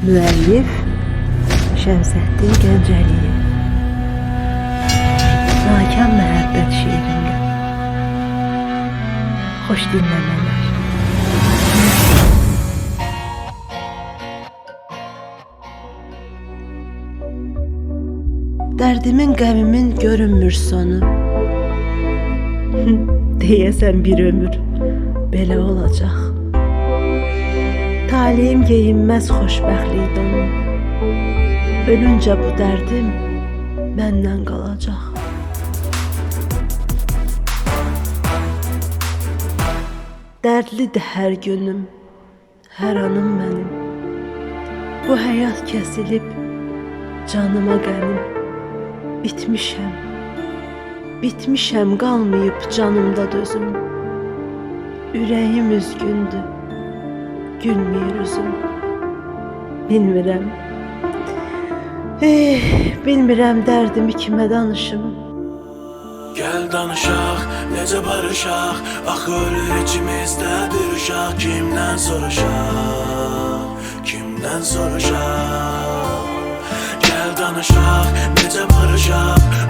Müəllif Şəmsəddin Gəncəliyev Nakan məhəbbət şeirində Xoş dinləmələr. Dərdimin, qəmimin görünmür sonu. Deyəsən bir ömür belə olacaq Talihim geyinməz xoşbəxtlikdən Ölüncə bu dərdim məndən qalacaq. Dərdlidir hər günüm, hər anım mənim. Bu həyat kəsilib canıma qənim. Bitmişəm, bitmişəm qalmayıb canımda dözüm. Ürəyim üzgündür, gülmür üzüm. Bilmirəm, eh, bilmirəm dərdimi kimə danışım. Gel danışaq, necə barışaq Axı ölür içimizdə bir uşaq Kimdən soruşaq, kimdən soruşaq Gel danışaq, necə barışaq